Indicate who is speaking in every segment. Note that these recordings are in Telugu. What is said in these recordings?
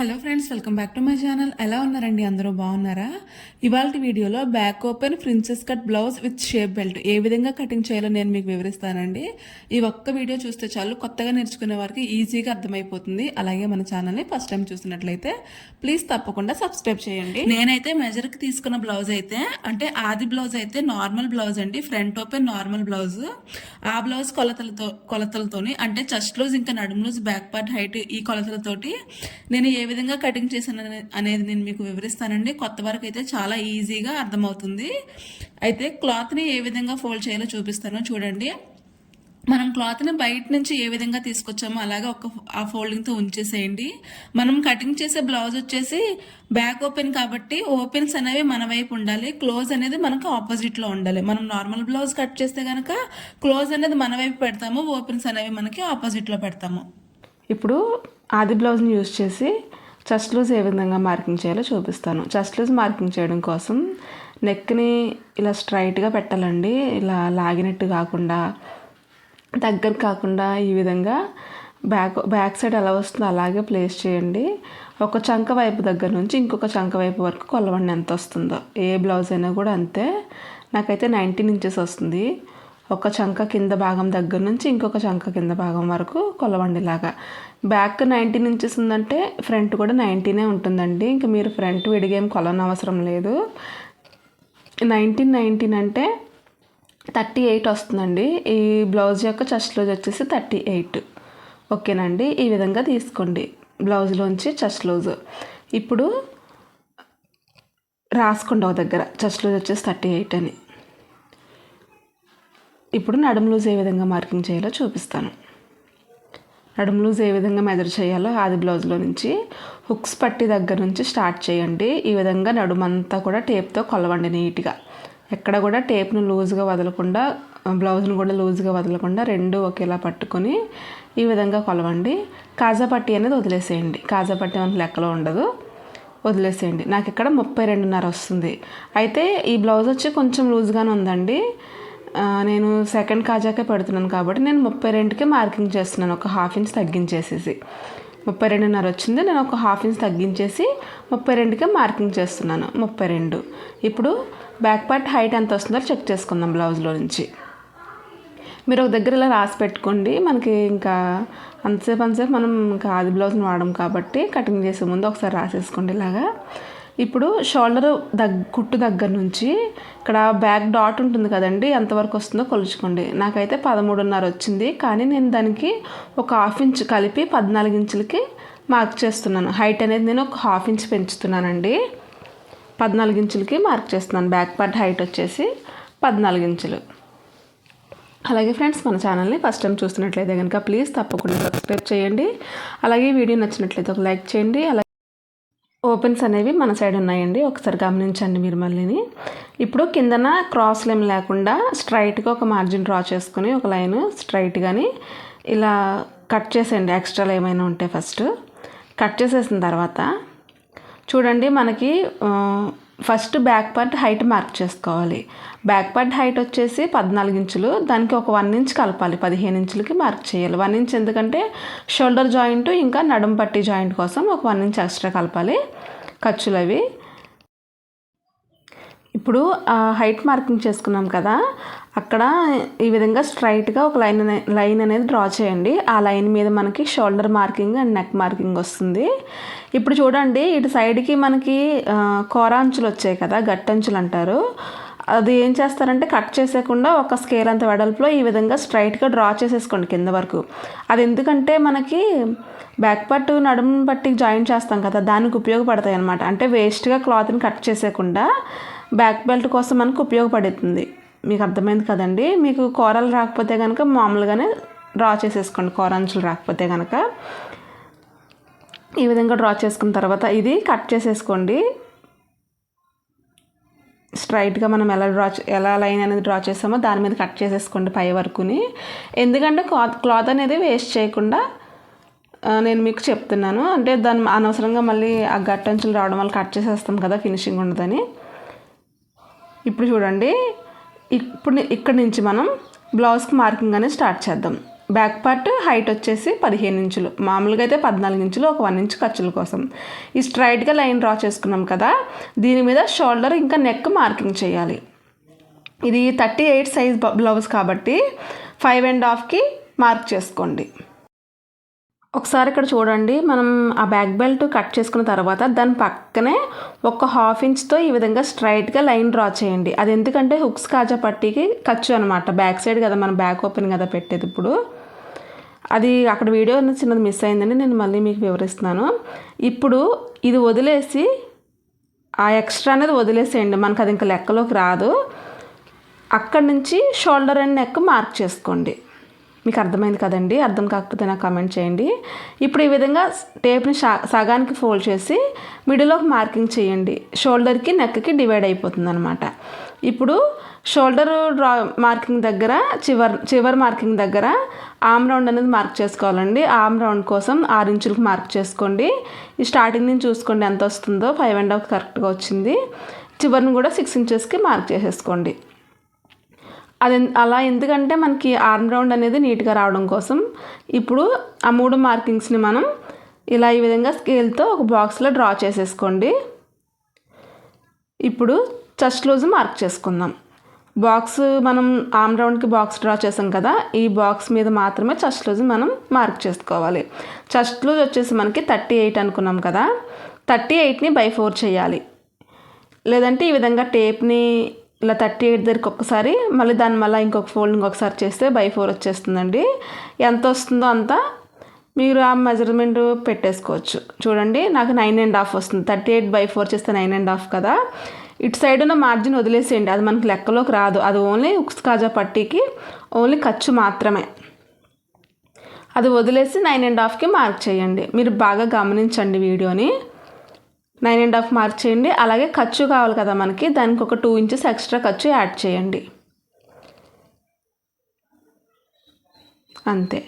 Speaker 1: Hello friends welcome back to my channel. ఎలా ఉన్నారండి? అందరూ బాగున్నారా? ఇవాళ వీడియోలో back open princess cut blouse with shape belt. ఏ విధంగా కటింగ్ చేయాలో నేను మీకు వివరిస్తానండి. ఈ ఒక్క వీడియో చూస్తే చాలు కొత్తగా నేర్చుకునే వారికి ఈజీగా అర్థమైపోతుంది. అలాగే మన ఛానల్ని ఫస్ట్ టైం చూసినట్లయితే ప్లీజ్ తప్పకుండా సబ్స్క్రైబ్ చేయండి. నేనైతే మెజర్కి తీసుకున్న బ్లౌజ్ అయితే అంటే ఆది బ్లౌజ్ అయితే నార్మల్ బ్లౌజ్ అండి. Front open normal blouse. ఆ బ్లౌజ్ కొలతలతో కొలతలతోని అంటే చెస్ట్ లూజ్ ఇంకా నడుము లూజ్ బ్యాక్ పార్ట్ హైట్ ఈ కొలతలతోటి నేను ఏ విధంగా కటింగ్ చేశాను అనేది నేను మీకు వివరిస్తానండి. కొత్త వరకు అయితే చాలా ఈజీగా అర్థమవుతుంది. అయితే క్లాత్ని ఏ విధంగా ఫోల్డ్ చేయాలో చూపిస్తానో చూడండి. మనం క్లాత్ని బయట నుంచి ఏ విధంగా తీసుకొచ్చామో అలాగే ఒక ఆ ఫోల్డింగ్తో ఉంచేసేయండి. మనం కటింగ్ చేసే బ్లౌజ్ వచ్చేసి బ్యాక్ ఓపెన్ కాబట్టి ఓపెన్స్ అనేవి మన వైపు ఉండాలి. క్లోజ్ అనేది మనకు ఆపోజిట్లో ఉండాలి. మనం నార్మల్ బ్లౌజ్ కట్ చేస్తే కనుక క్లోజ్ అనేది మన వైపు పెడతాము ఓపెన్స్ అనేవి మనకి ఆపోజిట్లో పెడతాము.
Speaker 2: ఇప్పుడు ఆది బ్లౌజ్ని యూజ్ చేసి చెస్ట్ లూజ్ ఏ విధంగా మార్కింగ్ చేయాలో చూపిస్తాను. చెస్ట్ లూజ్ మార్కింగ్ చేయడం కోసం నెక్ని ఇలా స్ట్రైట్గా పెట్టాలండి. ఇలా లాగినట్టు కాకుండా దగ్గర కాకుండా ఈ విధంగా బ్యాక్ బ్యాక్ సైడ్ ఎలా వస్తుందో అలాగే ప్లేస్ చేయండి. ఒక చంక వైపు దగ్గర నుంచి ఇంకొక చంక వైపు వరకు కొలవండి ఎంత వస్తుందో. ఏ బ్లౌజ్ అయినా కూడా అంతే. నాకైతే నైన్టీన్ ఇంచెస్ వస్తుంది. ఒక చంక కింద భాగం దగ్గర నుంచి ఇంకొక చంక కింద భాగం వరకు కొలవండిలాగా. బ్యాక్ నైన్టీన్ ఇంచెస్ ఉందంటే ఫ్రంట్ కూడా నైన్టీనే ఉంటుందండి. ఇంకా మీరు ఫ్రంట్ విడిగేం కొలనవసరం లేదు. నైన్టీన్ నైన్టీన్ అంటే థర్టీ ఎయిట్ వస్తుందండి. ఈ బ్లౌజ్ యొక్క చెస్ట్ లూజ్ వచ్చేసి థర్టీ ఎయిట్ ఓకేనండి? ఈ విధంగా తీసుకోండి. బ్లౌజ్లోంచి చెస్ట్ లూజ్ ఇప్పుడు రాసుకోండి ఒక దగ్గర. చెస్ట్ లూజ్ వచ్చేసి థర్టీ ఎయిట్ అని. ఇప్పుడు నడుము లూజ్ ఏ విధంగా మార్కింగ్ చేయాలో చూపిస్తాను. నడుము లూజ్ ఏ విధంగా మెజర్ చేయాలో ఆది బ్లౌజ్లో నుంచి హుక్స్ పట్టి దగ్గర నుంచి స్టార్ట్ చేయండి. ఈ విధంగా నడుమంతా కూడా టేప్తో కొలవండి నీట్గా ఎక్కడ కూడా టేప్ను లూజ్గా వదలకుండా బ్లౌజ్ను కూడా లూజ్గా వదలకుండా రెండు ఒకేలా పట్టుకొని ఈ విధంగా కొలవండి. కాజా పట్టి అనేది వదిలేసేయండి. కాజా పట్టి మనకి లెక్కలో ఉండదు. వదిలేసేయండి. నాకు ఇక్కడ ముప్పై రెండున్నర వస్తుంది. అయితే ఈ బ్లౌజ్ వచ్చి కొంచెం లూజ్గానే ఉందండి. నేను సెకండ్ కాజాకే పెడుతున్నాను కాబట్టి నేను ముప్పై రెండుకే మార్కింగ్ చేస్తున్నాను. ఒక హాఫ్ ఇంచ్ తగ్గించేసేసి. ముప్పై రెండున్నర వచ్చింది. నేను ఒక హాఫ్ ఇంచ్ తగ్గించేసి ముప్పై రెండుకే మార్కింగ్ చేస్తున్నాను. ముప్పై రెండు. ఇప్పుడు బ్యాక్ పార్ట్ హైట్ ఎంత వస్తుందో చెక్ చేసుకుందాం బ్లౌజ్లో నుంచి. మీరు ఒక దగ్గర ఇలా రాసి పెట్టుకోండి. మనకి ఇంకా అంతసేపు అంతసేపు మనం ఇంకా ఆది బ్లౌజ్ని వాడడం కాబట్టి కటింగ్ చేసే ముందు ఒకసారి రాసేసుకోండి ఇలాగా. ఇప్పుడు షోల్డర్ దగ్ కుట్టు దగ్గర నుంచి ఇక్కడ బ్యాక్ డాట్ ఉంటుంది కదండి ఎంతవరకు వస్తుందో కొలుచుకోండి. నాకైతే పదమూడున్నర వచ్చింది కానీ నేను దానికి ఒక హాఫ్ ఇంచ్ కలిపి పద్నాలుగు ఇంచులకి మార్క్ చేస్తున్నాను. హైట్ అనేది నేను ఒక హాఫ్ ఇంచ్ పెంచుతున్నానండి. పద్నాలుగు ఇంచులకి మార్క్ చేస్తున్నాను. బ్యాక్ పార్ట్ హైట్ వచ్చేసి పద్నాలుగు ఇంచులు. అలాగే ఫ్రెండ్స్ మన ఛానల్ని ఫస్ట్ టైం చూస్తున్నట్లయితే కనుక ప్లీజ్ తప్పకుండా సబ్స్క్రైబ్ చేయండి. అలాగే వీడియో నచ్చినట్లయితే ఒక లైక్ చేయండి. అలాగే ఓపెన్స్ అనేవి మన సైడ్ ఉన్నాయండి. ఒకసారి గమనించండి మీరు మళ్ళీని. ఇప్పుడు కిందన క్రాస్ లైన్ లేకుండా స్ట్రైట్గా ఒక మార్జిన్ డ్రా చేసుకొని ఒక లైన్ స్ట్రైట్గాని ఇలా కట్ చేసేయండి. ఎక్స్ట్రాలు ఏమైనా ఉంటే ఫస్ట్. కట్ చేసేసిన తర్వాత చూడండి మనకి first back part height mark చేసుకోవాలి. బ్యాక్ పార్ట్ హైట్ వచ్చేసి పద్నాలుగు ఇంచులు. దానికి ఒక వన్ ఇంచ్ కలపాలి. పదిహేను ఇంచులకి మార్క్ చేయాలి. వన్ ఇంచ్ ఎందుకంటే షోల్డర్ జాయింట్ ఇంకా నడుం పట్టి జాయింట్ కోసం ఒక వన్ ఇంచ్ ఎక్స్ట్రా కలపాలి. ఖర్చులు అవి. ఇప్పుడు హైట్ మార్కింగ్ చేసుకున్నాం కదా అక్కడ ఈ విధంగా స్ట్రైట్గా ఒక లైన్ అనే లైన్ అనేది డ్రా చేయండి. ఆ లైన్ మీద మనకి shoulder marking and neck marking వస్తుంది. ఇప్పుడు చూడండి ఇటు సైడ్కి మనకి కోరాంచులు వచ్చాయి కదా గట్టంచులు అంటారు. అది ఏం చేస్తారంటే కట్ చేసేయకుండా ఒక స్కేల్ అంత వెడల్పులో ఈ విధంగా స్ట్రైట్గా డ్రా చేసేసుకోండి కింద వరకు. అది ఎందుకంటే మనకి బ్యాక్ పట్టు నడుము పట్టి జాయిన్ చేస్తాం కదా దానికి ఉపయోగపడతాయి అనమాట అంటే వేస్ట్గా క్లాత్ని కట్ చేసేయకుండా బ్యాక్ బెల్ట్ కోసం మనకు ఉపయోగపడుతుంది. మీకు అర్థమైంది కదండి? మీకు కూరలు రాకపోతే కనుక మామూలుగానే డ్రా చేసేసుకోండి. కూరంచులు రాకపోతే కనుక ఈ విధంగా డ్రా చేసుకున్న తర్వాత ఇది కట్ చేసేసుకోండి. స్ట్రైట్గా మనం ఎలా డ్రా ఎలా లైన్ అనేది డ్రా చేసామో దాని మీద కట్ చేసేసుకోండి పై వరకుని. ఎందుకంటే క్లాత్ క్లాత్ అనేది వేస్ట్ చేయకుండా నేను మీకు చెప్తున్నాను. అంటే దాని అనవసరంగా మళ్ళీ ఆ గట్టంచులు రావడం వల్ల కట్ చేసేస్తాం కదా ఫినిషింగ్ ఉండదని. ఇప్పుడు చూడండి. ఇప్పుడు ఇక్కడ నుంచి మనం బ్లౌజ్కి మార్కింగ్ అనేది స్టార్ట్ చేద్దాం. బ్యాక్ పార్ట్ హైట్ వచ్చేసి పదిహేను ఇంచులు. మామూలుగా అయితే పద్నాలుగు ఇంచులు ఒక వన్ ఇంచు ఖర్చుల కోసం. ఈ స్ట్రైట్గా లైన్ డ్రా చేసుకున్నాం కదా దీని మీద షోల్డర్ ఇంకా నెక్ మార్కింగ్ చేయాలి. ఇది థర్టీ ఎయిట్ సైజ్ బ్లౌజ్ కాబట్టి ఫైవ్ అండ్ హాఫ్కి మార్క్ చేసుకోండి. ఒకసారి ఇక్కడ చూడండి. మనం ఆ బ్యాక్ బెల్ట్ కట్ చేసుకున్న తర్వాత దాని పక్కనే ఒక హాఫ్ ఇంచ్తో ఈ విధంగా స్ట్రైట్గా లైన్ డ్రా చేయండి. అది ఎందుకంటే హుక్స్ కాజా పట్టీకి ఖర్చు అనమాట బ్యాక్ సైడ్ కదా మనం బ్యాక్ ఓపెన్ కదా పెట్టేది ఇప్పుడు. అది అక్కడ వీడియో అనేది చిన్నది మిస్ అయిందని నేను మళ్ళీ మీకు వివరిస్తున్నాను. ఇప్పుడు ఇది వదిలేసి ఆ ఎక్స్ట్రా అనేది వదిలేసేయండి. మనకు అది ఇంకా లెక్కలోకి రాదు. అక్కడి నుంచి షోల్డర్ అండ్ నెక్ మార్క్ చేసుకోండి. మీకు అర్థమైంది కదండి? అర్థం కాకపోతే నాకు కమెంట్ చేయండి. ఇప్పుడు ఈ విధంగా టేప్ని సగానికి ఫోల్డ్ చేసి మిడిల్లోకి మార్కింగ్ చేయండి. షోల్డర్కి నెక్కి డివైడ్ అయిపోతుంది అనమాట ఇప్పుడు షోల్డర్ డ్రా మార్కింగ్ దగ్గర చివర్ చివరి మార్కింగ్ దగ్గర ఆమ్ రౌండ్ అనేది మార్క్ చేసుకోవాలండి. ఆమ్ రౌండ్ కోసం ఆరు ఇంచులకు మార్క్ చేసుకోండి. ఈ స్టార్టింగ్ నుంచి చూసుకోండి. ఎంత వస్తుందో ఫైవ్ అండ్ హాఫ్ కరెక్ట్గా వచ్చింది. చివరిని కూడా సిక్స్ ఇంచెస్కి మార్క్ చేసేసుకోండి. అది అలా ఎందుకంటే మనకి ఆర్మ్ రౌండ్ అనేది నీట్గా రావడం కోసం ఇప్పుడు ఆ మూడు మార్కింగ్స్ని మనం ఇలా ఈ విధంగా స్కేల్తో ఒక బాక్స్లో డ్రా చేసేసుకోండి. ఇప్పుడు చెస్ట్ లూజ్ మార్క్ చేసుకుందాం. బాక్స్ మనం ఆమ్ రౌండ్కి బాక్స్ డ్రా చేసాం కదా ఈ బాక్స్ మీద మాత్రమే చెస్ట్ లూజ్ మనం మార్క్ చేసుకోవాలి. చెస్ట్ లూజ్ వచ్చేసి మనకి థర్టీ ఎయిట్ అనుకున్నాం కదా థర్టీ ఎయిట్ని బై ఫోర్ చేయాలి. లేదంటే ఈ విధంగా టేప్ని ఇలా థర్టీ ఎయిట్ దగ్గరికి ఒక్కసారి మళ్ళీ దాన్ని మళ్ళీ ఇంకొక ఫోల్డ్ ఇంకొకసారి చేస్తే బై ఫోర్ వచ్చేస్తుందండి. ఎంత వస్తుందో అంత మీరు ఆ మెజర్మెంట్ పెట్టేసుకోవచ్చు. చూడండి నాకు నైన్ అండ్ హాఫ్ వస్తుంది. థర్టీ ఎయిట్ బై ఫోర్ చేస్తే నైన్ అండ్ హాఫ్ కదా. ఇటు సైడ్ ఉన్న మార్జిన్ వదిలేసేయండి. అది మనకి లెక్కలోకి రాదు. అది ఓన్లీ ఉక్స్ కాజా పట్టీకి ఓన్లీ ఖర్చు మాత్రమే. అది వదిలేసి నైన్ అండ్ హాఫ్కి మార్క్ చేయండి. మీరు బాగా గమనించండి వీడియోని. నైన్ అండ్ హాఫ్ మార్క్ చేయండి. అలాగే ఖర్చు కావాలి కదా మనకి. దానికి ఒక టూ ఇంచెస్ ఎక్స్ట్రా ఖర్చు యాడ్ చేయండి. అంతే.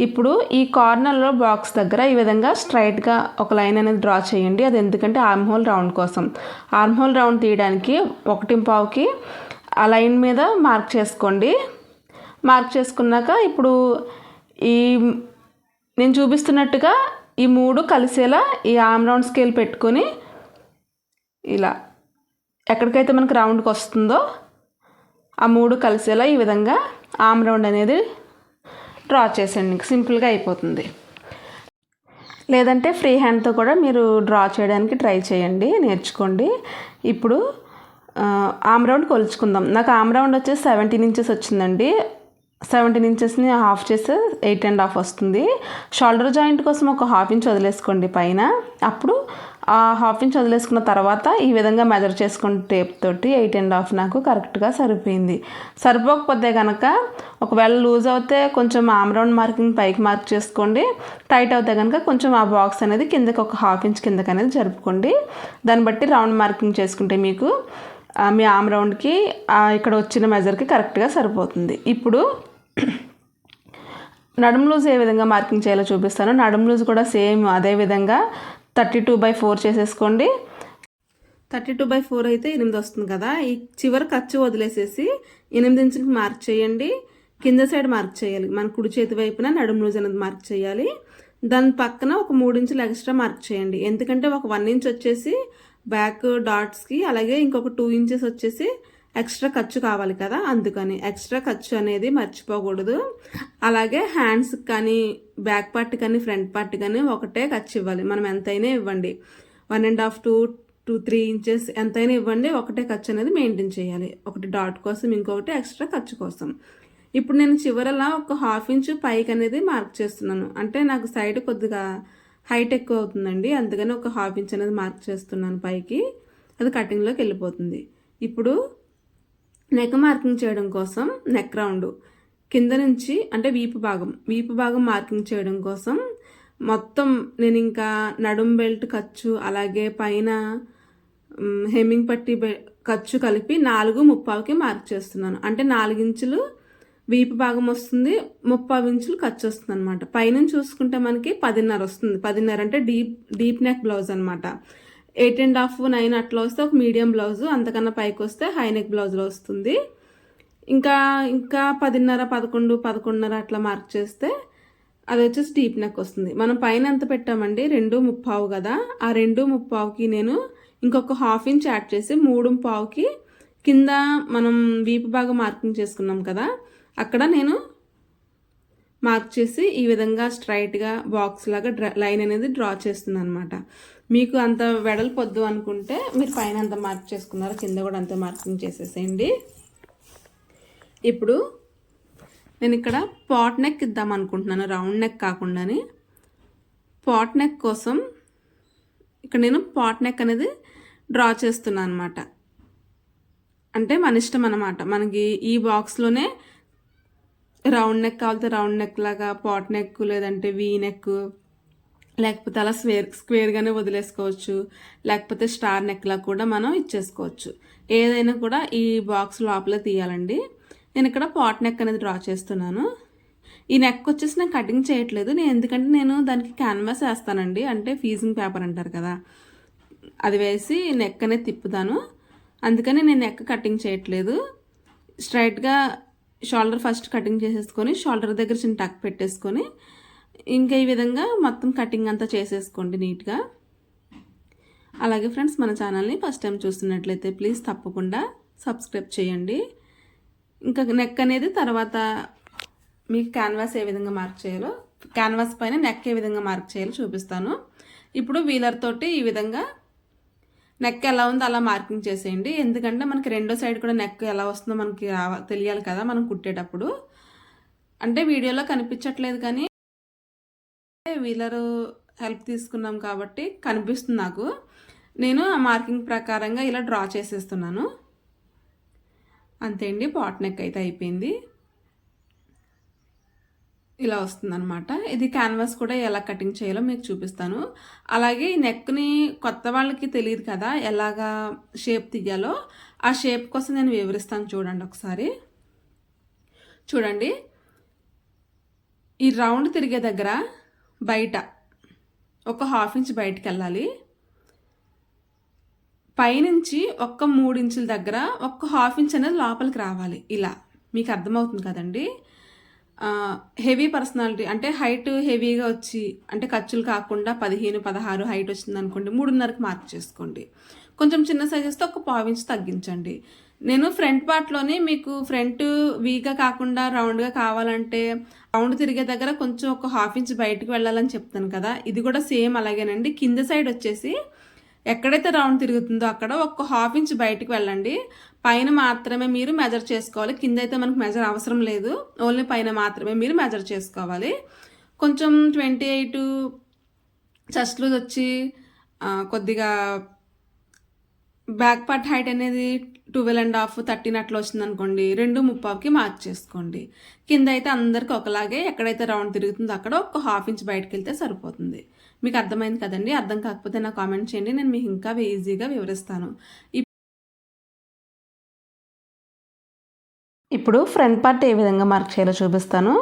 Speaker 2: ఇప్పుడు ఈ కార్నర్లో బాక్స్ దగ్గర ఈ విధంగా స్ట్రైట్గా ఒక లైన్ అనేది డ్రా చేయండి. అది ఎందుకంటే ఆర్మ్ హోల్ రౌండ్ కోసం. ఆర్మ్ హోల్ రౌండ్ తీయడానికి ఒకటి పావుకి ఆ లైన్ మీద మార్క్ చేసుకోండి. మార్క్ చేసుకున్నాక ఇప్పుడు ఈ నేను చూపిస్తున్నట్టుగా ఈ మూడు కలిసేలా ఈ ఆమ్ రౌండ్ స్కేల్ పెట్టుకొని ఇలా ఎక్కడికైతే మనకు రౌండ్కి వస్తుందో ఆ మూడు కలిసేలా ఈ విధంగా ఆమ్ రౌండ్ అనేది డ్రా చేసేయండి. సింపుల్గా అయిపోతుంది. లేదంటే ఫ్రీ హ్యాండ్తో కూడా మీరు డ్రా చేయడానికి ట్రై చేయండి నేర్చుకోండి. ఇప్పుడు ఆమ్ రౌండ్ కొలుచుకుందాం. నాకు ఆమ్ రౌండ్ వచ్చేసి సెవెంటీన్ ఇంచెస్ వచ్చిందండి. సెవెంటీన్ ఇంచెస్ని హాఫ్ చేస్తే ఎయిట్ అండ్ హాఫ్ వస్తుంది. షోల్డర్ జాయింట్ కోసం ఒక హాఫ్ ఇంచ్ వదిలేసుకోండి పైన. అప్పుడు ఆ హాఫ్ ఇంచ్ వదిలేసుకున్న తర్వాత ఈ విధంగా మెజర్ చేసుకుని టేప్ తోటి ఎయిట్ అండ్ హాఫ్ నాకు కరెక్ట్గా సరిపోయింది. సరిపోకపోతే కనుక ఒకవేళ లూజ్ అవుతే కొంచెం ఆమ్రౌండ్ మార్కింగ్ పైకి మార్క్ చేసుకోండి. టైట్ అవుతే కనుక కొంచెం ఆ బాక్స్ అనేది కిందకి ఒక హాఫ్ ఇంచ్ కిందకి అనేది జరుపుకోండి. దాన్ని బట్టి రౌండ్ మార్కింగ్ చేసుకుంటే మీకు మీ ఆమ్ రౌండ్కి ఇక్కడ వచ్చిన మెజర్కి కరెక్ట్గా సరిపోతుంది. ఇప్పుడు నడుము లూజ్ ఏ విధంగా మార్కింగ్ చేయాలో చూపిస్తాను. నడుము లూజ్ కూడా సేమ్ అదే విధంగా థర్టీ టూ బై ఫోర్ చేసేసుకోండి. థర్టీ టూ బై ఫోర్ అయితే ఎనిమిది వస్తుంది కదా. ఈ చివరి ఖర్చు వదిలేసేసి ఎనిమిది ఇంచులకి మార్క్ చేయండి. కింద సైడ్ మార్క్ చేయాలి. మన కుడి చేతి వైపున నడుము లూజ్ అనేది మార్క్ చేయాలి. దాని పక్కన ఒక మూడు ఇంచులు ఎక్స్ట్రా మార్క్ చేయండి. ఎందుకంటే ఒక వన్ ఇంచ్ వచ్చేసి బ్యాక్ డాట్స్కి అలాగే ఇంకొక టూ ఇంచెస్ వచ్చేసి ఎక్స్ట్రా ఖర్చు కావాలి కదా అందుకని ఎక్స్ట్రా ఖర్చు అనేది మర్చిపోకూడదు. అలాగే హ్యాండ్స్ కానీ బ్యాక్ పార్ట్ కానీ ఫ్రంట్ పార్ట్ కానీ ఒకటే ఖర్చు ఇవ్వాలి. మనం ఎంతైనా ఇవ్వండి. One and half two two three inches ఎంతైనా ఇవ్వండి. ఒకటే ఖర్చు అనేది మెయింటైన్ చేయాలి. ఒకటి డాట్ కోసం ఇంకొకటి ఎక్స్ట్రా ఖర్చు కోసం. ఇప్పుడు నేను చివరలా ఒక హాఫ్ ఇంచ్ పైకి అనేది మార్క్ చేస్తున్నాను. అంటే నాకు సైడ్ కొద్దిగా హైట్ ఎక్కువ అవుతుందండి అందుకని ఒక హాఫ్ ఇంచ్ అనేది మార్క్ చేస్తున్నాను పైకి. అది కటింగ్లోకి వెళ్ళిపోతుంది. ఇప్పుడు నెక్ మార్కింగ్ చేయడం కోసం నెక్ రౌండ్ కింద నుంచి అంటే వీపు భాగం వీపు భాగం మార్కింగ్ చేయడం కోసం మొత్తం నేను ఇంకా నడుం బెల్ట్ ఖర్చు అలాగే పైన హెమ్మింగ్ పట్టి బె- ఖర్చు కలిపి నాలుగు ముప్పావుకి మార్క్ చేస్తున్నాను. అంటే నాలుగించులు ఇంచులు వీపు భాగం వస్తుంది ముప్పై ఇంచులు ఖర్చు వస్తుంది అనమాట పైనుంచి చూసుకుంటే మనకి పదిన్నర వస్తుంది. పదిన్నర అంటే డీప్ డీప్ నెక్ బ్లౌజ్ అనమాట ఎయిట్ అండ్ హాఫ్ నైన్ అట్లా వస్తే ఒక మీడియం బ్లౌజ్ అంతకన్నా పైకి వస్తే హై నెక్ బ్లౌజ్లో వస్తుంది.
Speaker 1: ఇంకా ఇంకా పదిన్నర పదకొండు పదకొండున్నర అట్లా మార్క్ చేస్తే అది వచ్చేసి డీప్ నెక్ వస్తుంది. మనం పైన ఎంత పెట్టామండి? రెండు ముప్పావు కదా. ఆ రెండు ముప్పావుకి నేను ఇంకొక హాఫ్ ఇంచ్ యాడ్ చేసి మూడు పావుకి కింద మనం వీపు బాగా మార్కింగ్ చేసుకున్నాం కదా. అక్కడ నేను మార్క్ చేసి ఈ విధంగా స్ట్రైట్గా బాక్స్ లాగా డ్రా లైన్ అనేది డ్రా చేస్తుంది అనమాట మీకు అంత వెడల్పు వద్దు అనుకుంటే మీరు పైన అంత మార్క్ చేసుకున్నారో కింద కూడా అంత మార్కింగ్ చేసేసేయండి. ఇప్పుడు నేను ఇక్కడ పాట్ నెక్ ఇద్దాం అనుకుంటున్నాను రౌండ్ నెక్ కాకుండానే. పాట్ నెక్ కోసం ఇక్కడ నేను పాట్ నెక్ అనేది డ్రా చేస్తున్నాను అనమాట అంటే మన ఇష్టం అనమాట మనకి ఈ బాక్స్లోనే రౌండ్ నెక్ కావాలితే రౌండ్ నెక్ లాగా పాట్ నెక్ లేదంటే వీ నెక్ లేకపోతే అలా స్క్వేర్ స్క్వేర్గానే వదిలేసుకోవచ్చు. లేకపోతే స్టార్ నెక్లా కూడా మనం ఇచ్చేసుకోవచ్చు. ఏదైనా కూడా ఈ బాక్స్ లోపల తీయాలండి. నేను ఇక్కడ పాట్ నెక్ అనేది డ్రా చేస్తున్నాను. ఈ నెక్ వచ్చేసి నేను కటింగ్ చేయట్లేదు. నేను ఎందుకంటే నేను దానికి క్యాన్వాస్ వేస్తానండి. అంటే ఫీజింగ్ పేపర్ అంటారు కదా. అది వేసి నెక్ అనేది తిప్పుతాను. అందుకని నేను నెక్ కటింగ్ చేయట్లేదు. స్ట్రైట్గా షోల్డర్ ఫస్ట్ కటింగ్ చేసేసుకొని షోల్డర్ దగ్గర చిన్న టక్ పెట్టేసుకొని ఇంకా ఈ విధంగా మొత్తం కటింగ్ అంతా చేసేసుకోండి నీట్గా. అలాగే ఫ్రెండ్స్ మన ఛానల్ని ఫస్ట్ టైం చూస్తున్నట్లయితే ప్లీజ్ తప్పకుండా సబ్స్క్రైబ్ చేయండి. ఇంకా నెక్ అనేది తర్వాత మీకు క్యాన్వాస్ ఏ విధంగా మార్క్ చేయాలో క్యాన్వాస్ పైన నెక్ ఏ విధంగా మార్క్ చేయాలో చూపిస్తాను. ఇప్పుడు వీలర్ తోటి ఈ విధంగా నెక్ ఎలా ఉందో అలా మార్కింగ్ చేసేయండి. ఎందుకంటే మనకి రెండో సైడ్ కూడా నెక్ ఎలా వస్తుందో మనకి తెలియాలి కదా మనం కుట్టేటప్పుడు. అంటే వీడియోలో కనిపించట్లేదు కానీ వీలరు హెల్ప్ తీసుకున్నాం కాబట్టి కనిపిస్తుంది నాకు. నేను ఆ మార్కింగ్ ప్రకారంగా ఇలా డ్రా చేసేస్తున్నాను. అంతే అండి పాట్ నెక్ అయితే అయిపోయింది. ఇలా వస్తుందన్నమాట. ఇది క్యాన్వాస్ కూడా ఎలా కటింగ్ చేయాలో మీకు చూపిస్తాను. అలాగే ఈ నెక్ని కొత్త వాళ్ళకి తెలియదు కదా ఎలాగా షేప్ తీయాలో ఆ షేప్ కోసం నేను వివరిస్తాను చూడండి ఒకసారి. చూడండి. ఈ రౌండ్ తిరిగే దగ్గర బయట ఒక హాఫ్ ఇంచ్ బయటకు వెళ్ళాలి. పైనుంచి ఒక్క మూడు ఇంచుల దగ్గర ఒక్క హాఫ్ ఇంచ్ అనేది లోపలికి రావాలి. ఇలా మీకు అర్థమవుతుంది కదండీ? హెవీ పర్సనాలిటీ అంటే హైట్ హెవీగా వచ్చి అంటే ఖర్చులు కాకుండా పదిహేను పదహారు హైట్ వచ్చింది అనుకోండి మూడున్నరకు మార్క్ చేసుకోండి. కొంచెం చిన్న సైజెస్తో ఒక పావు తగ్గించండి. నేను ఫ్రంట్ పార్ట్లోనే మీకు ఫ్రంట్ వీగా కాకుండా రౌండ్గా కావాలంటే రౌండ్ తిరిగే దగ్గర కొంచెం ఒక హాఫ్ ఇంచ్ బయటకు వెళ్ళాలని చెప్తాను కదా. ఇది కూడా సేమ్ అలాగేనండి. కింద సైడ్ వచ్చేసి ఎక్కడైతే రౌండ్ తిరుగుతుందో అక్కడ ఒక హాఫ్ ఇంచ్ బయటకు వెళ్ళండి. పైన మాత్రమే మీరు మెజర్ చేసుకోవాలి. కింద అయితే మనకు మెజర్ అవసరం లేదు. ఓన్లీ పైన మాత్రమే మీరు మెజర్ చేసుకోవాలి. కొంచెం ట్వంటీ ఎయిట్ చెస్ట్ వచ్చి కొద్దిగా బ్యాక్ పార్ట్ హైట్ అనేది ట్వెల్వ్ అండ్ హాఫ్ థర్టీన్ అట్లా వచ్చింది అనుకోండి రెండు ముప్పావుకి మార్క్ చేసుకోండి. కింద అయితే అందరికి ఒకలాగే ఎక్కడైతే రౌండ్ తిరుగుతుందో అక్కడ ఒక హాఫ్ ఇంచ్ బయటకు వెళ్తే సరిపోతుంది. మీకు అర్థమైంది కదండి? అర్థం కాకపోతే నాకు కామెంట్ చేయండి. నేను మీకు ఇంకా ఈజీగా వివరిస్తాను.
Speaker 2: ఇప్పుడు ఫ్రంట్ పార్ట్ ఏ విధంగా మార్క్ చేయాలో చూపిస్తాను.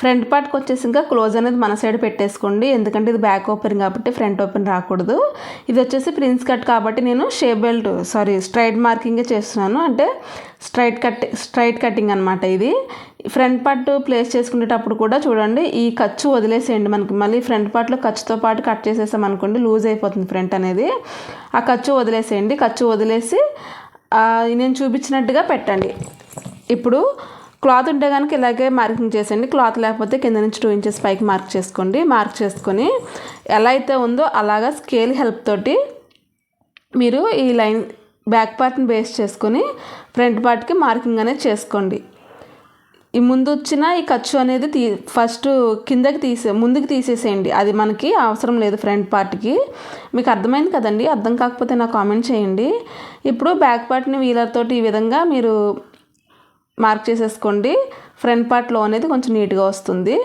Speaker 2: ఫ్రంట్ పార్ట్కి వచ్చేసి ఇంకా క్లోజ్ అనేది మన సైడ్ పెట్టేసుకోండి. ఎందుకంటే ఇది బ్యాక్ ఓపెన్ కాబట్టి ఫ్రంట్ ఓపెన్ రాకూడదు. ఇది వచ్చేసి ప్రిన్స్ కట్ కాబట్టి నేను షేప్ బెల్ట్ సారీ స్ట్రైట్ మార్కింగే చేస్తున్నాను. అంటే స్ట్రైట్ కట్ స్ట్రైట్ కటింగ్ అనమాట ఇది. ఫ్రంట్ పార్ట్ ప్లేస్ చేసుకునేటప్పుడు కూడా చూడండి ఈ ఖర్చు వదిలేసేయండి. మనకి మళ్ళీ ఫ్రంట్ పార్ట్లో ఖర్చుతో పాటు కట్ చేసేసాం అనుకోండి లూజ్ అయిపోతుంది ఫ్రంట్ అనేది. ఆ ఖర్చు వదిలేసేయండి. ఖర్చు వదిలేసి నేను చూపించినట్టుగా పెట్టండి. ఇప్పుడు క్లాత్ ఉంటే కనుక ఇలాగే మార్కింగ్ చేసేయండి. క్లాత్ లేకపోతే కింద నుంచి టూ ఇంచెస్ పైకి మార్క్ చేసుకోండి. మార్క్ చేసుకొని ఎలా అయితే ఉందో అలాగా స్కేల్ హెల్ప్ తోటి మీరు ఈ లైన్ బ్యాక్ పార్ట్ని బేస్ చేసుకొని ఫ్రంట్ పార్ట్కి మార్కింగ్ అనేది చేసుకోండి. ఈ ముందు వచ్చిన ఈ ఖర్చు అనేది తీ ఫస్ట్ కిందకి తీసే ముందుకు తీసేసేయండి. అది మనకి అవసరం లేదు ఫ్రంట్ పార్ట్కి. మీకు అర్థమైంది కదండి? అర్థం కాకపోతే నాకు కామెంట్ చేయండి. ఇప్పుడు బ్యాక్ పార్ట్ని వీలర్ తోటి ఈ విధంగా మీరు మార్క్ చేసేసుకోండి. ఫ్రంట్ పార్ట్లో అనేది కొంచెం నీట్గా వస్తుంది.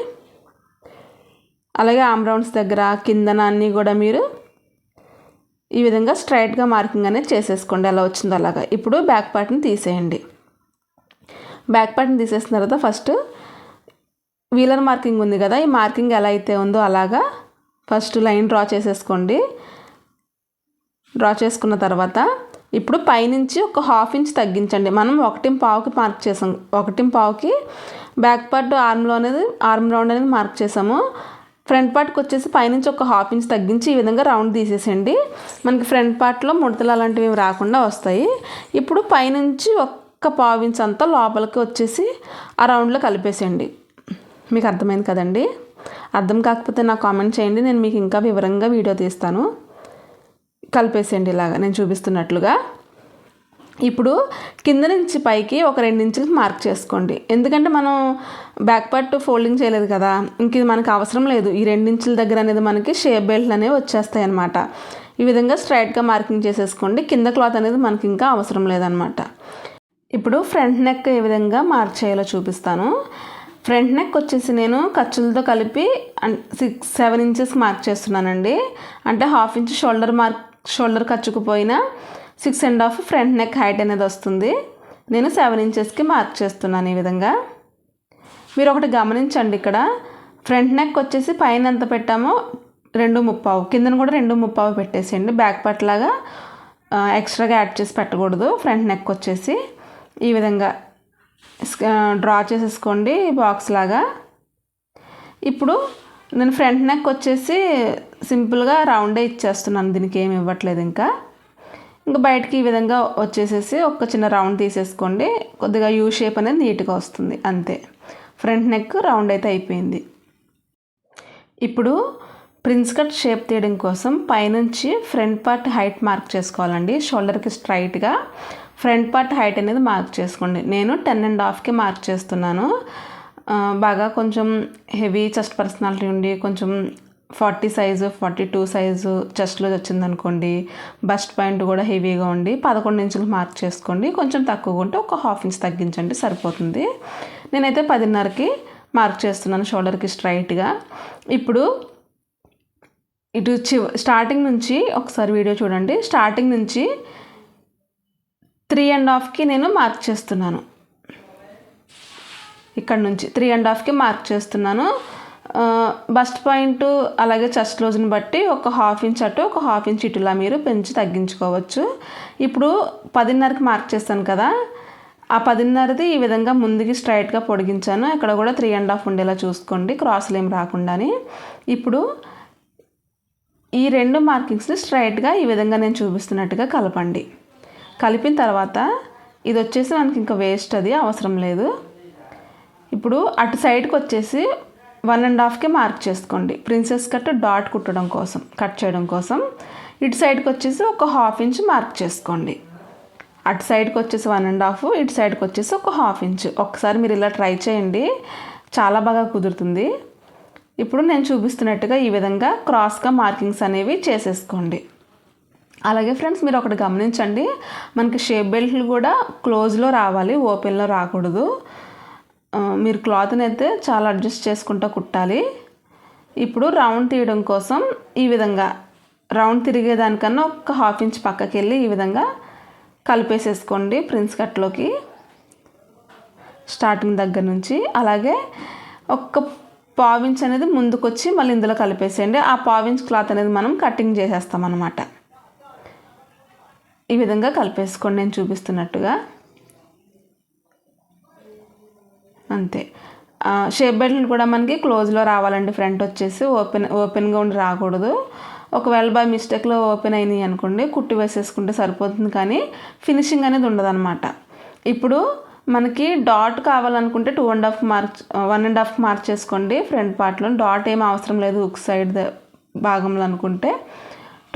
Speaker 2: అలాగే ఆమ్ రౌండ్స్ దగ్గర కిందన అన్నీ కూడా మీరు ఈ విధంగా స్ట్రైట్గా మార్కింగ్ అనేది చేసేసుకోండి. ఎలా వచ్చిందో అలాగా. ఇప్పుడు బ్యాక్ పార్ట్ని తీసేయండి. బ్యాక్ పార్ట్ని తీసేసిన తర్వాత ఫస్ట్ వీలర్ మార్కింగ్ ఉంది కదా ఈ మార్కింగ్ ఎలా అయితే ఉందో అలాగా ఫస్ట్ లైన్ డ్రా చేసేసుకోండి. డ్రా చేసుకున్న తర్వాత ఇప్పుడు పైనుంచి ఒక హాఫ్ ఇంచ్ తగ్గించండి. మనం ఒకటి పావుకి మార్క్ చేసాం. ఒకటి పావుకి బ్యాక్ పార్ట్ ఆర్మ్లో అనేది ఆర్మ్ రౌండ్ అనేది మార్క్ చేసాము. ఫ్రంట్ పార్ట్కి వచ్చేసి పైనుంచి ఒక హాఫ్ ఇంచ్ తగ్గించి ఈ విధంగా రౌండ్ తీసేసేయండి. మనకి ఫ్రంట్ పార్ట్లో ముడతలు అలాంటివి రాకుండా వస్తాయి. ఇప్పుడు పైనుంచి ఒక ఒక్క పావు అంతా లోపలికి వచ్చేసి ఆ రౌండ్లో కలిపేసేయండి. మీకు అర్థమైంది కదండి? అర్థం కాకపోతే నాకు కామెంట్ చేయండి నేను మీకు ఇంకా వివరంగా వీడియో తీస్తాను. కలిపేసేయండి ఇలాగా నేను చూపిస్తున్నట్లుగా. ఇప్పుడు కింద నుంచి పైకి ఒక రెండు ఇంచులకి మార్క్ చేసుకోండి. ఎందుకంటే మనం బ్యాక్ పార్ట్ ఫోల్డింగ్ చేయలేదు కదా ఇంక ఇది మనకు అవసరం లేదు. ఈ రెండించుల దగ్గర అనేది మనకి షేప్ బెల్ట్లు అనేవి వచ్చేస్తాయి అన్నమాట. ఈ విధంగా స్ట్రైట్గా మార్కింగ్ చేసేసుకోండి. కింద క్లాత్ అనేది మనకి ఇంకా అవసరం లేదనమాట ఇప్పుడు ఫ్రంట్ నెక్ ఏ విధంగా మార్క్ చేయాలో చూపిస్తాను. ఫ్రంట్ నెక్ వచ్చేసి నేను ఖర్చులతో కలిపి సిక్స్ సెవెన్ ఇంచెస్ మార్క్ చేస్తున్నానండి. అంటే half inch shoulder mark shoulder ఖర్చుకుపోయిన six and half front neck height అనేది వస్తుంది. నేను సెవెన్ ఇంచెస్కి మార్క్ చేస్తున్నాను ఈ విధంగా. మీరు ఒకటి గమనించండి ఇక్కడ. ఫ్రంట్ నెక్ వచ్చేసి పైన ఎంత పెట్టామో రెండు ముప్పావు కిందన కూడా రెండు ముప్పావు పెట్టేసేయండి. బ్యాక్ పట్లాగా ఎక్స్ట్రాగా యాడ్ చేసి పెట్టకూడదు. ఫ్రంట్ నెక్ వచ్చేసి ఈ విధంగా డ్రా చేసేసుకోండి బాక్స్ లాగా. ఇప్పుడు నేను ఫ్రంట్ నెక్ వచ్చేసి సింపుల్గా రౌండే ఇచ్చేస్తున్నాను దీనికి ఏమి ఇవ్వట్లేదు ఇంకా. ఇంకా బయటికి ఈ విధంగా వచ్చేసేసి ఒక చిన్న రౌండ్ తీసేసుకోండి కొద్దిగా యూ షేప్ అనేది నీట్గా వస్తుంది అంతే. ఫ్రంట్ నెక్ రౌండ్ అయితే అయిపోయింది. ఇప్పుడు ప్రిన్స్ కట్ షేప్ తీయడం కోసం పైనుంచి ఫ్రంట్ పార్ట్ హైట్ మార్క్ చేసుకోవాలండి షోల్డర్కి స్ట్రైట్గా. ఫ్రంట్ పార్ట్ హైట్ అనేది మార్క్ చేసుకోండి. నేను టెన్ అండ్ హాఫ్కి మార్క్ చేస్తున్నాను. బాగా కొంచెం హెవీ చెస్ట్ పర్సనాలిటీ ఉండి కొంచెం forty size forty two size చెస్ట్లో వచ్చిందనుకోండి బస్ట్ పాయింట్ కూడా హెవీగా ఉండి పదకొండు ఇంచులు మార్క్ చేసుకోండి. కొంచెం తక్కువగా ఉంటే ఒక హాఫ్ ఇంచ్ తగ్గించండి సరిపోతుంది. నేనైతే పదిన్నరకి మార్క్ చేస్తున్నాను షోల్డర్కి స్ట్రైట్గా ఇప్పుడు ఇటు చివ స్టార్టింగ్ నుంచి ఒకసారి వీడియో చూడండి. స్టార్టింగ్ నుంచి త్రీ అండ్ హాఫ్కి నేను మార్క్ చేస్తున్నాను. ఇక్కడ నుంచి త్రీ అండ్ హాఫ్కి మార్క్ చేస్తున్నాను. బస్ట్ పాయింట్ అలాగే చెస్ట్ లోజ్ని బట్టి ఒక హాఫ్ ఇంచ్ అటు ఒక హాఫ్ ఇంచ్ ఇటులా మీరు పెంచి తగ్గించుకోవచ్చు. ఇప్పుడు పదిన్నరకి మార్క్ చేస్తాను కదా. ఆ పదిన్నరది ఈ విధంగా ముందుకి స్ట్రైట్గా పొడిగించాను. ఇక్కడ కూడా త్రీ అండ్ హాఫ్ ఉండేలా చూసుకోండి క్రాస్లు ఏం రాకుండాని. ఇప్పుడు ఈ రెండు మార్కింగ్స్ని స్ట్రైట్గా ఈ విధంగా నేను చూపిస్తున్నట్టుగా కలపండి. కలిపిన తర్వాత ఇది వచ్చేసి మనకి ఇంకా వేస్ట్ అది అవసరం లేదు. ఇప్పుడు అటు సైడ్కి వచ్చేసి వన్ అండ్ హాఫ్కి మార్క్ చేసుకోండి. ప్రిన్సెస్ కట్ డాట్ కుట్టడం కోసం కట్ చేయడం కోసం. ఇటు సైడ్కి వచ్చేసి ఒక హాఫ్ ఇంచ్ మార్క్ చేసుకోండి. అటు సైడ్కి వచ్చేసి వన్ అండ్ హాఫ్ ఇటు సైడ్కి వచ్చేసి ఒక హాఫ్ ఇంచ్ ఒకసారి మీరు ఇలా ట్రై చేయండి. చాలా బాగా కుదురుతుంది. ఇప్పుడు నేను చూపిస్తున్నట్టుగా ఈ విధంగా క్రాస్గా మార్కింగ్స్ అనేవి చేసేసుకోండి. అలాగే ఫ్రెండ్స్ మీరు ఒకటి గమనించండి మనకి షేప్ బెల్ట్లు కూడా క్లోజ్లో రావాలి ఓపెన్లో రాకూడదు. మీరు క్లాత్ని అయితే చాలా అడ్జస్ట్ చేసుకుంటూ కుట్టాలి. ఇప్పుడు రౌండ్ తీయడం కోసం ఈ విధంగా రౌండ్ తిరిగేదానికన్నా ఒక హాఫ్ ఇంచ్ పక్కకి వెళ్ళి ఈ విధంగా కలిపేసేసుకోండి ప్రిన్స్ కట్లోకి. స్టార్టింగ్ దగ్గర నుంచి అలాగే ఒక్క పావించ్ అనేది ముందుకొచ్చి మళ్ళీ ఇందులో కలిపేసేయండి. ఆ పావించ్ క్లాత్ అనేది మనం కటింగ్ చేసేస్తాం అనమాట ఈ విధంగా కలిపేసుకోండి నేను చూపిస్తున్నట్టుగా. అంతే. షేప్ బెల్ట్లు కూడా మనకి క్లోజ్లో రావాలండి. ఫ్రంట్ వచ్చేసి ఓపెన్ ఓపెన్గా ఉండి రాకూడదు. ఒకవేళ బై మిస్టేక్లో ఓపెన్ అయినాయి అనుకోండి కుట్టి వేసేసుకుంటే సరిపోతుంది కానీ ఫినిషింగ్ అనేది ఉండదన్నమాట. ఇప్పుడు మనకి డాట్ కావాలనుకుంటే two and half mark one and half mark చేసుకోండి. ఫ్రంట్ పార్ట్లో డాట్ ఏం అవసరం లేదు. ఒక సైడ్ భాగంలో అనుకుంటే.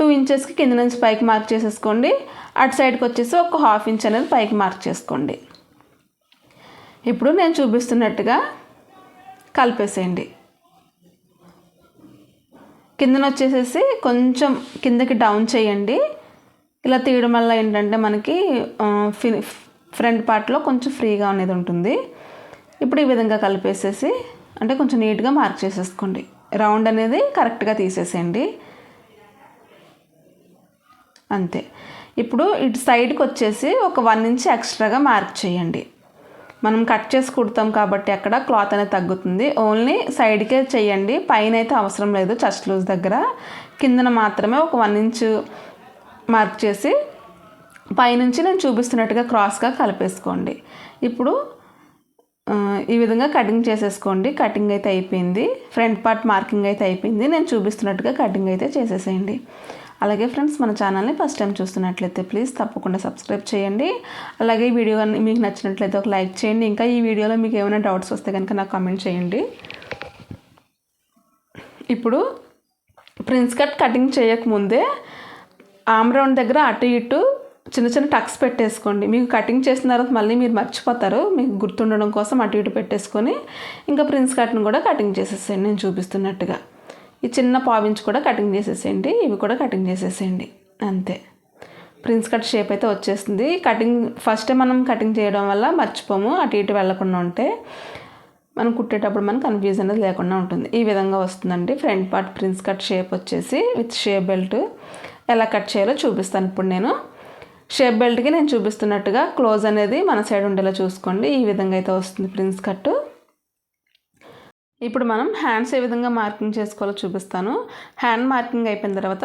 Speaker 2: టూ ఇంచెస్కి కింద నుంచి పైకి మార్క్ చేసేసుకోండి. అటు సైడ్కి వచ్చేసి ఒక హాఫ్ ఇంచ్ అనేది పైకి మార్క్ చేసుకోండి. ఇప్పుడు నేను చూపిస్తున్నట్టుగా కలిపేసేయండి. కిందన వచ్చేసేసి కొంచెం కిందకి డౌన్ చేయండి. ఇలా తీయడం వల్ల ఏంటంటే మనకి ఫిని ఫ్రంట్ పార్ట్లో కొంచెం ఫ్రీగా అనేది ఉంటుంది. ఇప్పుడు ఈ విధంగా కలిపేసేసి అంటే కొంచెం నీట్గా మార్క్ చేసేసుకోండి. రౌండ్ అనేది కరెక్ట్గా తీసేసేయండి. అంతే. ఇప్పుడు ఇటు సైడ్కి వచ్చేసి ఒక వన్ ఇంచ్ ఎక్స్ట్రాగా మార్క్ చేయండి. మనం కట్ చేసి కుడతాం కాబట్టి అక్కడ క్లాత్ అనేది తగ్గుతుంది. ఓన్లీ సైడ్కే చేయండి. పైన అయితే అవసరం లేదు. చెస్ట్ లూజ్ దగ్గర. కిందన మాత్రమే ఒక వన్ ఇంచ్ మార్క్ చేసి పైనుంచి నేను చూపిస్తున్నట్టుగా క్రాస్గా కలిపేసుకోండి. ఇప్పుడు ఈ విధంగా కటింగ్ చేసేసుకోండి. కటింగ్ అయితే అయిపోయింది. ఫ్రంట్ పార్ట్ మార్కింగ్ అయితే అయిపోయింది. నేను చూపిస్తున్నట్టుగా కటింగ్ అయితే చేసేసేయండి. అలాగే ఫ్రెండ్స్ మన ఛానల్ని ఫస్ట్ టైం చూస్తున్నట్లయితే ప్లీజ్ తప్పకుండా సబ్స్క్రైబ్ చేయండి. అలాగే ఈ వీడియో కనుక మీకు నచ్చినట్లయితే ఒక లైక్ చేయండి. ఇంకా ఈ వీడియోలో మీకు ఏమైనా డౌట్స్ వస్తే కనుక నాకు కామెంట్ చేయండి. ఇప్పుడు ప్రిన్స్ కట్ కటింగ్ చేయకముందే ఆమ్ రౌండ్ దగ్గర అటు ఇటు చిన్న చిన్న టక్స్ పెట్టేసుకోండి. మీకు కటింగ్ చేసిన తర్వాత మళ్ళీ మీరు మర్చిపోతారు. మీకు గుర్తుండడం కోసం అటు ఇటు పెట్టేసుకొని ఇంకా ప్రిన్స్ కట్ను కూడా కటింగ్ చేసేసేయండి. నేను చూపిస్తున్నట్టుగా. ఈ చిన్న పావించి కూడా కటింగ్ చేసేసేయండి ఇవి కూడా కటింగ్ చేసేసేయండి. అంతే. ప్రిన్స్ కట్ షేప్ అయితే వచ్చేస్తుంది. కటింగ్ ఫస్ట్ మనం కటింగ్ చేయడం వల్ల మర్చిపోము అటు ఇటు వెళ్ళకుండా ఉంటే మనం కుట్టేటప్పుడు మనకు కన్ఫ్యూజ్ అనేది లేకుండా ఉంటుంది. ఈ విధంగా వస్తుందండి. Front part prince cut shape వచ్చేసి విత్ షేప్ బెల్ట్. ఎలా కట్ చేయాలో చూపిస్తాను ఇప్పుడు నేను. షేప్ బెల్ట్కి నేను చూపిస్తున్నట్టుగా క్లోజ్ అనేది మన సైడ్ ఉండేలా చూసుకోండి. ఈ విధంగా అయితే వస్తుంది ప్రిన్స్ కట్ ఇప్పుడు మనం హ్యాండ్స్ ఏ విధంగా మార్కింగ్ చేసుకోవాలో చూపిస్తాను. హ్యాండ్ మార్కింగ్ అయిపోయిన తర్వాత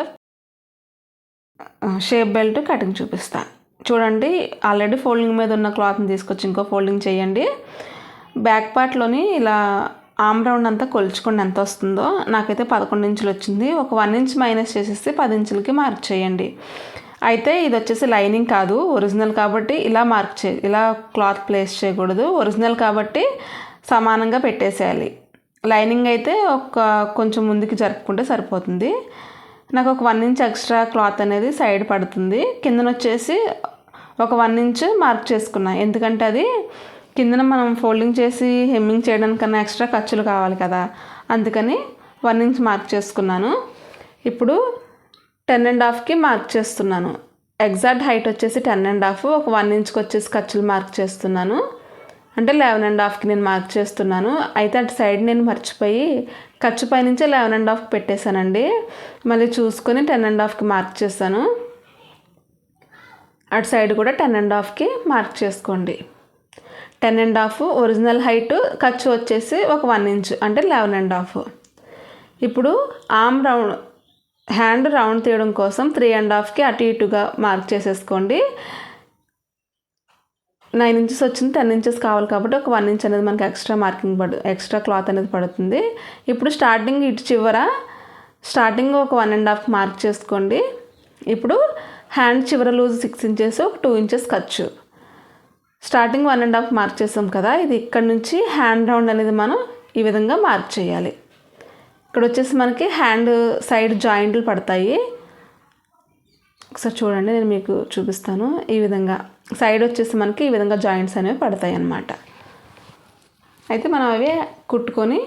Speaker 2: షేప్ బెల్ట్ కటింగ్ చూపిస్తాను. చూడండి ఆల్రెడీ ఫోల్డింగ్ మీద ఉన్న క్లాత్ని తీసుకొచ్చి ఇంకో ఫోల్డింగ్ చేయండి. బ్యాక్ పార్ట్లోని ఇలా ఆమ్ రౌండ్ అంతా కొలుచుకోండి ఎంత వస్తుందో. నాకైతే పదకొండు ఇంచులు వచ్చింది. ఒక వన్ ఇంచ్ మైనస్ చేసేసి పది ఇంచులకి మార్క్ చేయండి. అయితే ఇది వచ్చేసి లైనింగ్ కాదు ఒరిజినల్ కాబట్టి ఇలా మార్క్ చే ఇలా క్లాత్ ప్లేస్ చేయకూడదు. ఒరిజినల్ కాబట్టి సమానంగా పెట్టేసేయాలి. లైనింగ్ అయితే ఒక కొంచెం ముందుకి జరుపుకుంటే సరిపోతుంది. నాకు ఒక వన్ ఇంచ్ ఎక్స్ట్రా క్లాత్ అనేది సైడ్ పడుతుంది. కిందన వచ్చేసి ఒక వన్ ఇంచ్ మార్క్ చేసుకున్నా. ఎందుకంటే అది కిందన మనం ఫోల్డింగ్ చేసి హెమ్మింగ్ చేయడానికన్నా ఎక్స్ట్రా ఖర్చులు కావాలి కదా. అందుకని వన్ ఇంచ్ మార్క్ చేసుకున్నాను. ఇప్పుడు టెన్ అండ్ హాఫ్కి మార్క్ చేస్తున్నాను. ఎగ్జాక్ట్ హైట్ వచ్చేసి టెన్ అండ్ హాఫ్. ఒక వన్ ఇంచ్కి వచ్చేసి ఖర్చులు మార్క్ చేస్తున్నాను. అంటే లెవెన్ అండ్ హాఫ్కి నేను మార్క్ చేస్తున్నాను. అయితే అటు సైడ్ నేను మర్చిపోయి ఖర్చు పైనుంచే లెవెన్ అండ్ హాఫ్కి పెట్టేశానండి. మళ్ళీ చూసుకొని టెన్ అండ్ హాఫ్కి మార్క్ చేశాను. అటు సైడ్ కూడా టెన్ అండ్ హాఫ్కి మార్క్ చేసుకోండి. Ten and half original height ఖర్చు వచ్చేసి ఒక వన్ ఇంచ్ అంటే లెవెన్ అండ్ హాఫ్. ఇప్పుడు ఆమ్ రౌండ్ హ్యాండ్ రౌండ్ తీయడం కోసం త్రీ అండ్ హాఫ్కి అటు ఇటుగా మార్క్ చేసేసుకోండి. నైన్ ఇంచెస్ వచ్చింది టెన్ ఇంచెస్ కావాలి కాబట్టి ఒక వన్ ఇంచ్ అనేది మనకి ఎక్స్ట్రా మార్కింగ్ పడు ఎక్స్ట్రా క్లాత్ అనేది పడుతుంది. ఇప్పుడు స్టార్టింగ్ ఇటు చివర స్టార్టింగ్ ఒక వన్ అండ్ హాఫ్ మార్క్ చేసుకోండి. ఇప్పుడు హ్యాండ్ చివర లూజ్ సిక్స్ ఇంచెస్ ఒక టూ ఇంచెస్ ఖర్చు. Starting one and half mark చేసాం కదా ఇది ఇక్కడ నుంచి హ్యాండ్ రౌండ్ అనేది మనం ఈ విధంగా మార్క్ చేయాలి. ఇక్కడ వచ్చేసి మనకి హ్యాండ్ సైడ్ జాయింట్లు పడతాయి. ఒకసారి చూడండి నేను మీకు చూపిస్తాను ఈ విధంగా. సైడ్ వచ్చేసి మనకి ఈ విధంగా జాయింట్స్ అనేవి పడతాయి అన్నమాట. అయితే మనం అవి కుట్టుకొని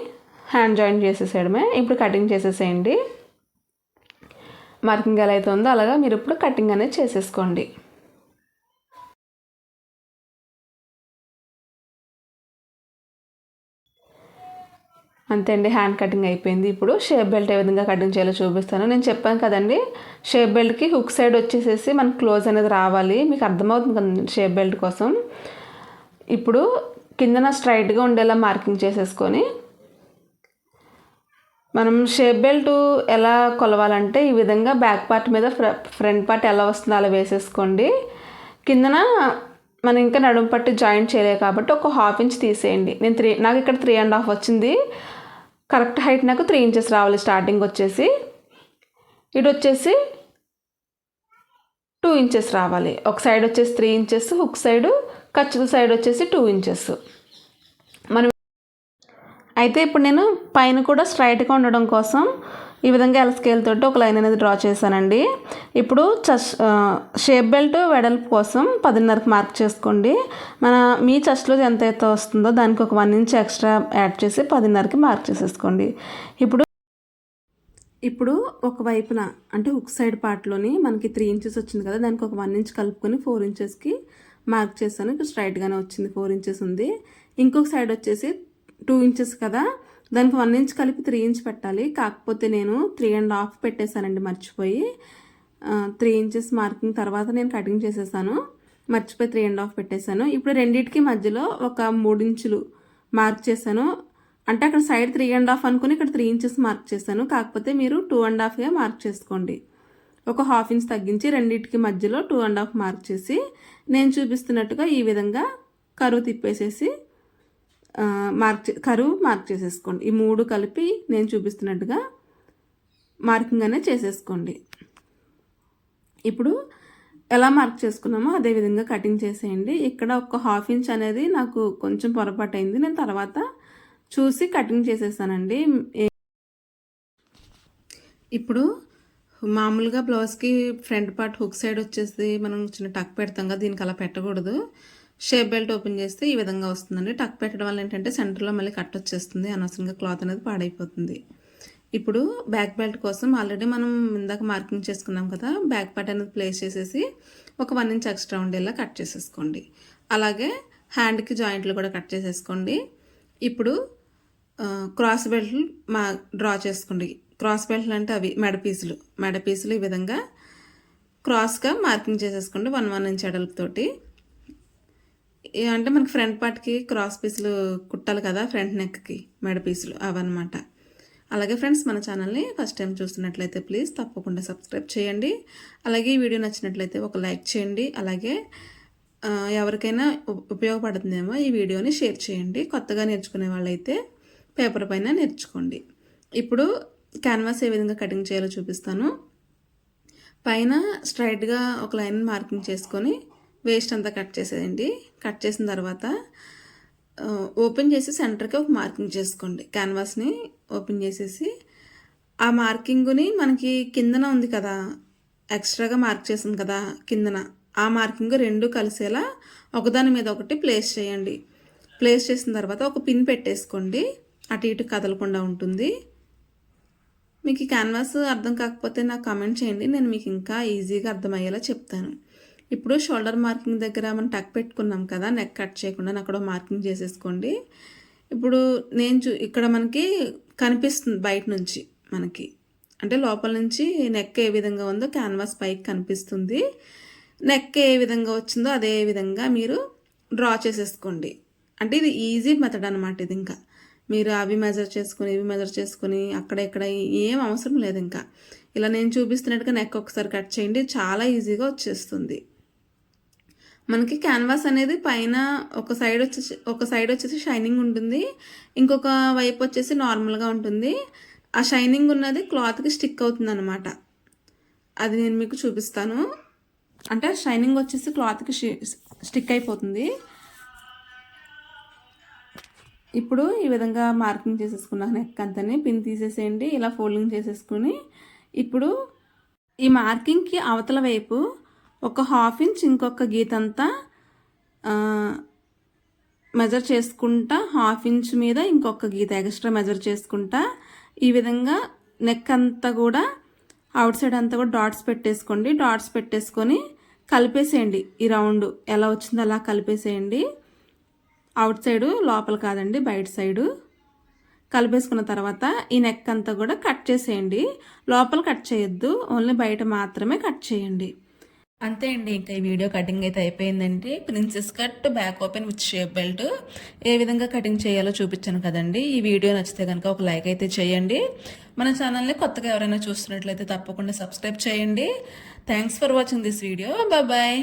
Speaker 2: హ్యాండ్ జాయింట్ చేసేసేయడమే. ఇప్పుడు కటింగ్ చేసేసేయండి. మార్కింగ్ ఎలా అయితే ఉందో అలాగా మీరు ఇప్పుడు కటింగ్ అనేది చేసేసుకోండి. అంతే అండి హ్యాండ్ కటింగ్ అయిపోయింది. ఇప్పుడు షేప్ బెల్ట్ ఏ విధంగా కటింగ్ చేయాలో చూపిస్తాను. నేను చెప్పాను కదండి షేప్ బెల్ట్కి హుక్ సైడ్ వచ్చేసేసి మనకు క్లోజ్ అనేది రావాలి. మీకు అర్థమవుతుంది కదండి షేప్ బెల్ట్ కోసం. ఇప్పుడు కిందన స్ట్రైట్గా ఉండేలా మార్కింగ్ చేసేసుకొని మనం షేప్ బెల్ట్ ఎలా కొలవాలంటే ఈ విధంగా బ్యాక్ పార్ట్ మీద ఫ్ర ఫ్రంట్ పార్ట్ ఎలా వస్తుందో అలా వేసేసుకోండి. కిందన మనం ఇంకా నడుము పట్టి జాయింట్ చేయలేదు కాబట్టి ఒక హాఫ్ ఇంచ్ తీసేయండి. నేను త్రీ నాకు ఇక్కడ త్రీ అండ్ హాఫ్ వచ్చింది. కరెక్ట్ హైట్ నాకు త్రీ ఇంచెస్ రావాలి స్టార్టింగ్ వచ్చేసి. ఇటు వచ్చేసి టూ ఇంచెస్ రావాలి. ఒక సైడ్ వచ్చేసి త్రీ ఇంచెస్ హుక్ సైడ్ ఖర్చుల సైడ్ వచ్చేసి టూ ఇంచెస్. మనం అయితే ఇప్పుడు నేను పైన కూడా స్ట్రైట్గా ఉండడం కోసం ఈ విధంగా ఎల్ స్కేల్ తోటి ఒక లైన్ అనేది డ్రా చేశానండి. ఇప్పుడు చెస్ట్ షేప్ బెల్ట్ వెడల్పు కోసం పదిన్నరకు మార్క్ చేసుకోండి. మన మీ చెస్ట్లో ఎంత అయితే వస్తుందో దానికి ఒక వన్ ఇంచ్ ఎక్స్ట్రా యాడ్ చేసి పదిన్నరకి మార్క్ చేసేసుకోండి. ఇప్పుడు ఇప్పుడు ఒక వైపున అంటే హుక్ సైడ్ పార్ట్లోని మనకి త్రీ ఇంచెస్ వచ్చింది కదా దానికి ఒక వన్ ఇంచ్ కలుపుకొని ఫోర్ ఇంచెస్కి మార్క్ చేశాను. ఇప్పుడు స్ట్రైట్గానే వచ్చింది ఫోర్ ఇంచెస్ ఉంది. ఇంకొక సైడ్ వచ్చేసి టూ ఇంచెస్ కదా దానికి వన్ ఇంచ్ కలిపి త్రీ ఇంచ్ పెట్టాలి. కాకపోతే నేను త్రీ అండ్ హాఫ్ పెట్టేశానండి మర్చిపోయి. త్రీ ఇంచెస్ మార్కింగ్ తర్వాత నేను కటింగ్ చేసేసాను. మర్చిపోయి త్రీ అండ్ హాఫ్ పెట్టేశాను. ఇప్పుడు రెండింటికి మధ్యలో ఒక మూడు ఇంచులు మార్క్ చేశాను. అంటే అక్కడ సైడ్ త్రీ అండ్ హాఫ్ అనుకుని ఇక్కడ త్రీ ఇంచెస్ మార్క్ చేశాను. కాకపోతే మీరు టూ అండ్ హాఫ్గా మార్క్ చేసుకోండి.
Speaker 1: ఒక హాఫ్ ఇంచ్ తగ్గించి రెండింటికి మధ్యలో టూ అండ్ హాఫ్ మార్క్ చేసి నేను చూపిస్తున్నట్టుగా ఈ విధంగా కరువు తిప్పేసేసి మార్క్ కరువు మార్క్ చేసేసుకోండి. ఈ మూడు కలిపి నేను చూపిస్తున్నట్టుగా మార్కింగ్ అనేది చేసేసుకోండి. ఇప్పుడు ఎలా మార్క్ చేసుకున్నామో అదే విధంగా కటింగ్ చేసేయండి. ఇక్కడ ఒక హాఫ్ ఇంచ్ అనేది నాకు కొంచెం పొరపాటు అయింది నేను తర్వాత చూసి కటింగ్ చేసేసానండి. ఇప్పుడు మామూలుగా బ్లౌజ్కి ఫ్రంట్ పార్ట్ హుక్ సైడ్ వచ్చేసి మనం చిన్న టక్ పెడతాం కదా దీనికి అలా పెట్టకూడదు. షేప్ బెల్ట్ ఓపెన్ చేస్తే ఈ విధంగా వస్తుందండి. టక్ పెట్టడం వల్ల ఏంటంటే సెంటర్లో మళ్ళీ కట్ వచ్చేస్తుంది. అనవసరంగా క్లాత్ అనేది పాడైపోతుంది. ఇప్పుడు బ్యాక్ బెల్ట్ కోసం ఆల్రెడీ మనం ఇందాక మార్కింగ్ చేసుకున్నాం కదా బ్యాక్ పార్ట్ అనేది ప్లేస్ చేసేసి ఒక వన్ ఇంచ్ ఎక్స్ట్రా ఉండేలా కట్ చేసేసుకోండి. అలాగే హ్యాండ్కి జాయింట్లు కూడా కట్ చేసేసుకోండి. ఇప్పుడు క్రాస్ బెల్ట్లు మా డ్రా చేసుకోండి. క్రాస్ బెల్ట్లు అంటే అవి మెడ పీసులు మెడ పీసులు ఈ విధంగా క్రాస్గా మార్కింగ్ చేసేసుకోండి వన్ వన్ ఇంచ్ అడలతోటి అంటే మనకి ఫ్రంట్ పార్ట్కి క్రాస్ పీసులు కుట్టాలి కదా ఫ్రంట్ నెక్కి మెడ పీసులు అవన్నమాట. అలాగే ఫ్రెండ్స్ మన ఛానల్ని ఫస్ట్ టైం చూస్తున్నట్లయితే ప్లీజ్ తప్పకుండా సబ్స్క్రైబ్ చేయండి. అలాగే ఈ వీడియో నచ్చినట్లయితే ఒక లైక్ చేయండి. అలాగే ఎవరికైనా ఉపయోగపడుతుందేమో ఈ వీడియోని షేర్ చేయండి. కొత్తగా నేర్చుకునే వాళ్ళైతే పేపర్ పైన నేర్చుకోండి. ఇప్పుడు క్యాన్వాస్ ఏ విధంగా కటింగ్ చేయాలో చూపిస్తాను. పైన స్ట్రైట్గా ఒక లైన్ మార్కింగ్ చేసుకొని వేస్ట్ అంతా కట్ చేసేయండి. కట్ చేసిన తర్వాత ఓపెన్ చేసి సెంటర్కి ఒక మార్కింగ్ చేసుకోండి. క్యాన్వాస్ని ఓపెన్ చేసేసి ఆ మార్కింగ్ని మనకి కిందన ఉంది కదా ఎక్స్ట్రాగా మార్క్ చేసింది కదా కిందన ఆ మార్కింగ్ రెండు కలిసేలా ఒకదాని మీద ఒకటి ప్లేస్ చేయండి. ప్లేస్ చేసిన తర్వాత ఒక పిన్ పెట్టేసుకోండి. అటు ఇటు కదలకుండా ఉంటుంది. మీకు ఈ క్యాన్వాస్ అర్థం కాకపోతే నాకు కామెంట్ చేయండి. నేను మీకు ఇంకా ఈజీగా అర్థమయ్యేలా చెప్తాను. ఇప్పుడు షోల్డర్ మార్కింగ్ దగ్గర మనం టక్ పెట్టుకున్నాం కదా నెక్ కట్ చేయకుండా అక్కడ మార్కింగ్ చేసేసుకోండి. ఇప్పుడు నేను చూ ఇక్కడ మనకి కనిపిస్తుంది బయట నుంచి మనకి. అంటే లోపల నుంచి నెక్ ఏ విధంగా ఉందో క్యాన్వాస్ పైకి కనిపిస్తుంది. నెక్ ఏ విధంగా వచ్చిందో అదే విధంగా మీరు డ్రా చేసేసుకోండి. అంటే ఇది ఈజీ మెథడ్ అనమాట ఇది ఇంకా. మీరు అవి మెజర్ చేసుకుని ఇవి మెజర్ చేసుకుని అక్కడ ఇక్కడ ఏం అవసరం లేదు ఇంకా. ఇలా నేను చూపిస్తున్నట్టుగా నెక్ ఒకసారి కట్ చేయండి చాలా ఈజీగా వచ్చేస్తుంది. మనకి క్యాన్వాస్ అనేది పైన ఒక సైడ్ వచ్చేసి ఒక సైడ్ వచ్చేసి షైనింగ్ ఉంటుంది. ఇంకొక వైపు వచ్చేసి నార్మల్గా ఉంటుంది. ఆ షైనింగ్ ఉన్నది క్లాత్కి స్టిక్ అవుతుంది అనమాట అది నేను మీకు చూపిస్తాను. అంటే షైనింగ్ వచ్చేసి క్లాత్కి స్టిక్ అయిపోతుంది. ఇప్పుడు ఈ విధంగా మార్కింగ్ చేసేసుకున్నాను నెక్ అంతని పిన్ తీసేసేయండి. ఇలా ఫోల్డింగ్ చేసేసుకుని ఇప్పుడు ఈ మార్కింగ్కి అవతల వైపు ఒక హాఫ్ ఇంచ్ ఇంకొక గీతంతా మెజర్ చేసుకుంటా హాఫ్ ఇంచ్ మీద ఇంకొక గీత ఎక్స్ట్రా మెజర్ చేసుకుంటా. ఈ విధంగా నెక్ అంతా కూడా అవుట్ సైడ్ అంతా కూడా డాట్స్ పెట్టేసుకోండి. డాట్స్ పెట్టేసుకొని కలిపేసేయండి. ఈ రౌండ్ ఎలా వచ్చిందో అలా కలిపేసేయండి. అవుట్ సైడు లోపల కాదండి బయట సైడు కలిపేసుకున్న తర్వాత ఈ నెక్ అంతా కూడా కట్ చేసేయండి. లోపల కట్ చేయొద్దు ఓన్లీ బయట మాత్రమే కట్ చేయండి. అంతే అండి ఇంకా ఈ వీడియో కటింగ్ అయితే అయిపోయిందండి. Princess cut back open with shape belt ఏ విధంగా కటింగ్ చేయాలో చూపించాను కదండి. ఈ వీడియో నచ్చితే కనుక ఒక లైక్ అయితే చేయండి. మన ఛానల్ని కొత్తగా ఎవరైనా చూస్తున్నట్లయితే తప్పకుండా సబ్స్క్రైబ్ చేయండి. Thanks for watching this video bye